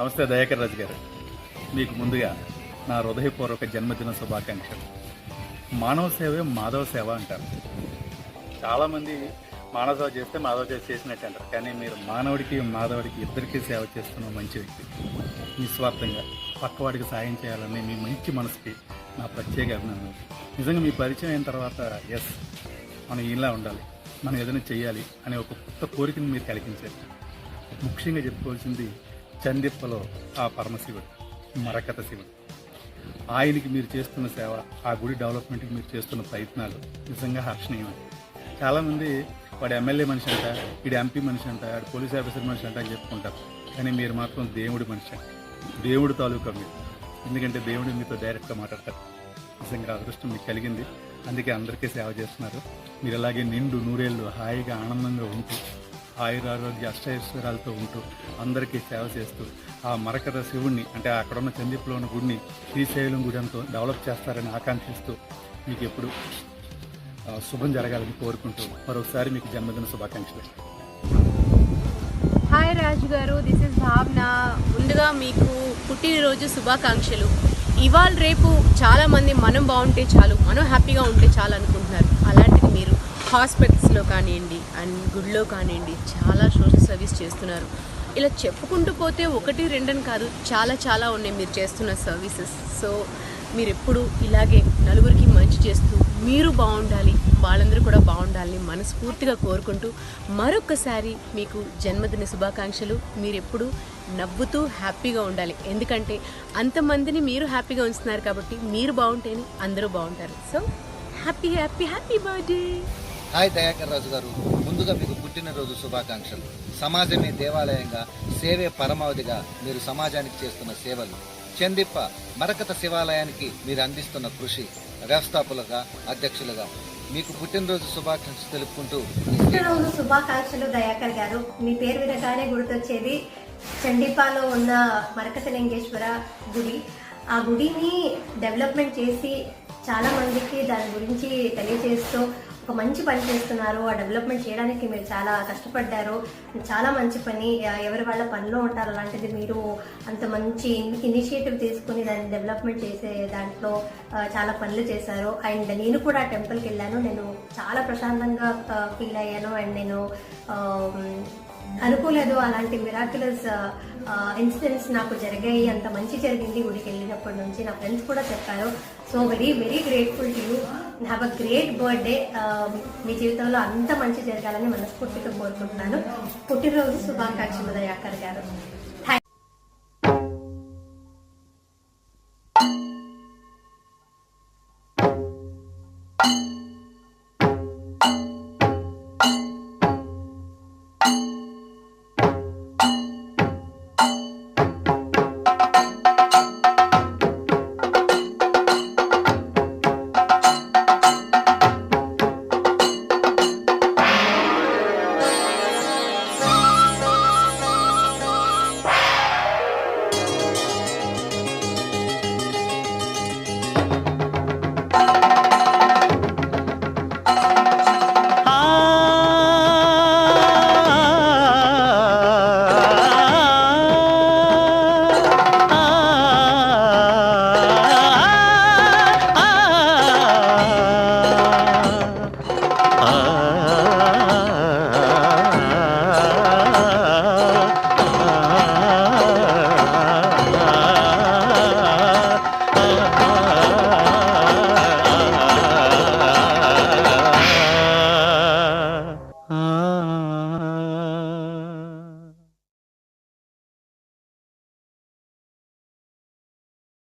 నమస్తే దయాకర్ రాజు గారు. మీకు ముందుగా నా హృదయపూర్వక జన్మదిన శుభాకాంక్షలు. మానవ సేవే మాధవ సేవ అంటారు. చాలామంది మానవ సేవ చేస్తే మాధవ సేవ చేసినట్టు అంటారు. కానీ మీరు మానవుడికి మాధవుడికి ఇద్దరికీ సేవ చేస్తున్న మంచి వ్యక్తి. నిస్వార్థంగా పక్కవాడికి సాయం చేయాలనే మీ మంచి మనసుకి నా ప్రత్యేక అభినందన నిజంగా మీ పరిచయం అయిన తర్వాత ఎస్ మనం ఇలా ఉండాలి. మనం ఏదైనా చేయాలి అనే ఒక కొత్త కోరికను మీరు కలిగించారు. ముఖ్యంగా చెప్పుకోవాల్సింది చందిప్పలో ఆ పరమశివుడు మరకత శివుడు. ఆయనకి మీరు చేస్తున్న సేవ ఆ గుడి డెవలప్మెంట్కి మీరు చేస్తున్న ప్రయత్నాలు నిజంగా హర్షణీయం చాలామంది వాడు ఎమ్మెల్యే మనిషి అంట వీడు ఎంపీ మనిషి అంట వాడు పోలీస్ ఆఫీసర్ మనిషి అంట అని చెప్పుకుంటారు. కానీ మీరు మాత్రం దేవుడి మనిషి దేవుడు తాలూకా మీరు. ఎందుకంటే దేవుడు మీతో డైరెక్ట్గా మాట్లాడతారు నిజంగా అదృష్టం మీకు కలిగింది. అందుకే అందరికీ సేవ చేస్తున్నారు. మీరు అలాగే నిండు నూరేళ్ళు హాయిగా ఆనందంగా ఉంటూ ఆయురారోగ్య అష్టైశ్వర్యాలతో ఉంటూ అందరికీ సేవ చేస్తూ ఆ మరకర శివుణ్ణి అంటే అక్కడున్న చందీపులో ఉన్న గుడిని శ్రీశైలం గుడి అంతా డెవలప్ చేస్తారని ఆకాంక్షిస్తూ మీకు ఎప్పుడు శుభం జరగాలని కోరుకుంటూ మరొకసారి మీకు జన్మదిన శుభాకాంక్షలు. హాయ్ రాజు గారు దిస్ ఇస్ భావన. ముందుగా మీకు పుట్టినరోజు శుభాకాంక్షలు. ఇవాళ రేపు చాలామంది మనం బాగుంటే చాలు మనం హ్యాపీగా ఉంటే చాలు అనుకుంటున్నారు. అలా హాస్పిటల్స్లో కానివ్వండి అండ్ గుడిలో కానివ్వండి చాలా సోషల్ సర్వీస్ చేస్తున్నారు. ఇలా చెప్పుకుంటూ పోతే ఒకటి రెండని కాదు చాలా చాలా ఉన్నాయి మీరు చేస్తున్న సర్వీసెస్. సో మీరు ఎప్పుడు ఇలాగే నలుగురికి మంచి చేస్తూ మీరు బాగుండాలి వాళ్ళందరూ కూడా బాగుండాలని మనస్ఫూర్తిగా కోరుకుంటూ మరొకసారి మీకు జన్మదిన శుభాకాంక్షలు. మీరు ఎప్పుడు నవ్వుతూ హ్యాపీగా ఉండాలి. ఎందుకంటే అంతమందిని మీరు హ్యాపీగా ఉంచుతున్నారు కాబట్టి మీరు బాగుంటేనే అందరూ బాగుంటారు. So happy happy happy birthday! Hi Dayakar Raju garu ముందుగా మీకు పుట్టినరోజు శుభాకాంక్షలు. సమాజమే దేవాలయంగా సేవే పరమావధిగా మీరు సమాజానికి చేస్తున్న సేవలు. చందిప్ప మరకత శివాలయానికి మీరు అందిస్తున్న కృషి వ్యవస్థాపకులుగా అధ్యక్షులుగా. మీకు పుట్టినరోజు శుభాకాంక్షలు తెలుపుకుంటూ పుట్టినరోజు శుభాకాంక్షలు దయాకర్ గారు. మీ పేరు వినగానే గుర్తొచ్చేది చండీపాలో ఉన్న మరకతలింగేశ్వర గుడి. ఆ గుడిని డెవలప్మెంట్ చేసి చాలా మందికి దాని గురించి తెలియజేస్తూ ఒక మంచి పని చేస్తున్నారు. ఆ డెవలప్మెంట్ చేయడానికి మీరు చాలా కష్టపడ్డారు. చాలా మంచి పని. ఎవరి వాళ్ళ పనిలో ఉంటారు అలాంటిది మీరు అంత మంచి ఇనిషియేటివ్ తీసుకుని దాన్ని డెవలప్మెంట్ చేసే దాంట్లో చాలా పనులు చేశారు. అండ్ నేను కూడా టెంపుల్కి వెళ్ళాను. నేను చాలా ప్రశాంతంగా ఫీల్ అయ్యాను. అండ్ నేను అనుకోలేదు. అలాంటి మిరాక్యులస్ ఇన్సిడెంట్స్ నాకు జరిగాయి. అంత మంచి జరిగింది. గుడికి వెళ్ళినప్పటి నుంచి నా ఫ్రెండ్స్ కూడా చెప్పారు. So very very grateful to you have a great birthday మీ జీవితంలో అంత మంచి జరగాలని మనస్ఫూర్తిగా కోరుకుంటున్నాను. పుట్టినరోజు శుభాకాంక్షలు దయాకర్ గారు. Ah.